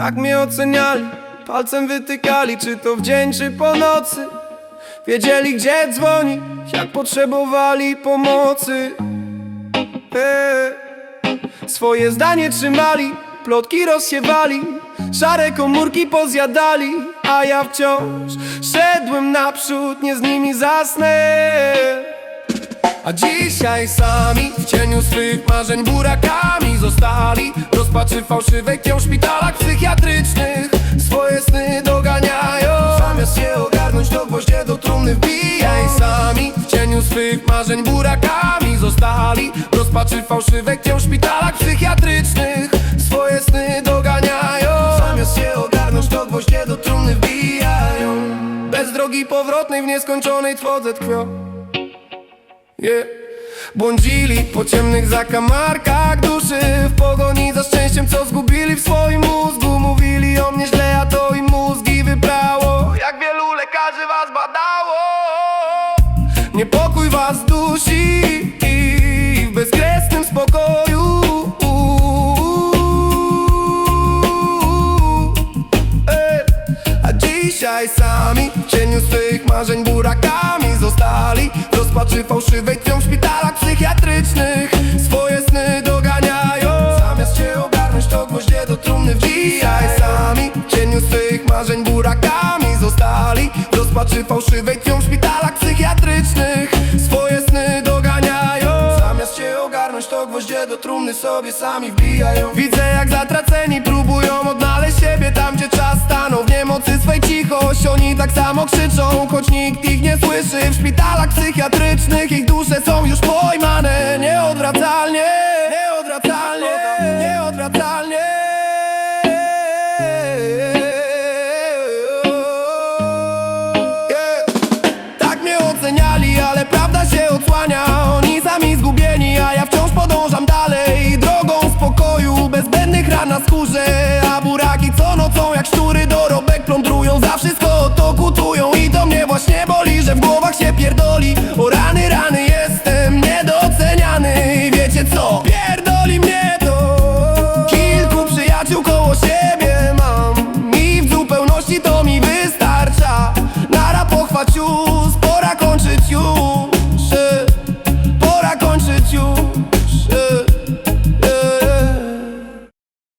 Tak mnie oceniali, palcem wytykali Czy to w dzień, czy po nocy Wiedzieli gdzie dzwoni, jak potrzebowali pomocy eee. Swoje zdanie trzymali, plotki rozsiewali Szare komórki pozjadali, a ja wciąż Szedłem naprzód, nie z nimi zasnę a dzisiaj sami w cieniu swych marzeń burakami zostali. Rozpaczy fałszywej tkwią w szpitalach psychiatrycznych. Swoje sny doganiają. Zamiast się ogarnąć to gwoździe do trumny wbijaj. Sami w cieniu swych marzeń burakami zostali. Rozpaczy fałszywej tkwią w szpitalach psychiatrycznych. Swoje sny doganiają. Zamiast się ogarnąć to gwoździe do trumny wbijają. Bez drogi powrotnej w nieskończonej twodze tkwią Yeah. Błądzili po ciemnych zakamarkach duszy W pogoni za szczęściem, co zgubili w swoim mózgu. Mówili o mnie źle, a to im mózgi wybrało. Jak wielu lekarzy was badało. Niepokój was dusi i w bezkresnym spokoju. A dzisiaj sami w cieniu swych marzeń burakami rozpaczy fałszywej tkwią w szpitalach psychiatrycznych. Swoje sny doganiają. Zamiast się ogarnąć to gwoździe do trumny wbijaj Sami w cieniu swych marzeń burakami zostali. Rozpaczy fałszywej tkwią w szpitalach psychiatrycznych. Swoje sny doganiają. Zamiast się ogarnąć to gwoździe do trumny sobie sami wbijają. Widzę jak zatraceni próbują tak samo krzyczą Choć nikt ich nie słyszy. W szpitalach psychiatrycznych ich dusze są już pojmane. Nieodwracalnie Nieodwracalnie Nieodwracalnie. Tak mnie oceniali, ale prawda się odsłania. Oni sami zgubieni, a ja wciąż podążam dalej. Drogą spokoju, bez zbędnych ran na skórze. A buraki co nocą jak szczury Za wszystko to kutują i to mnie właśnie boli Że w głowach się pierdoli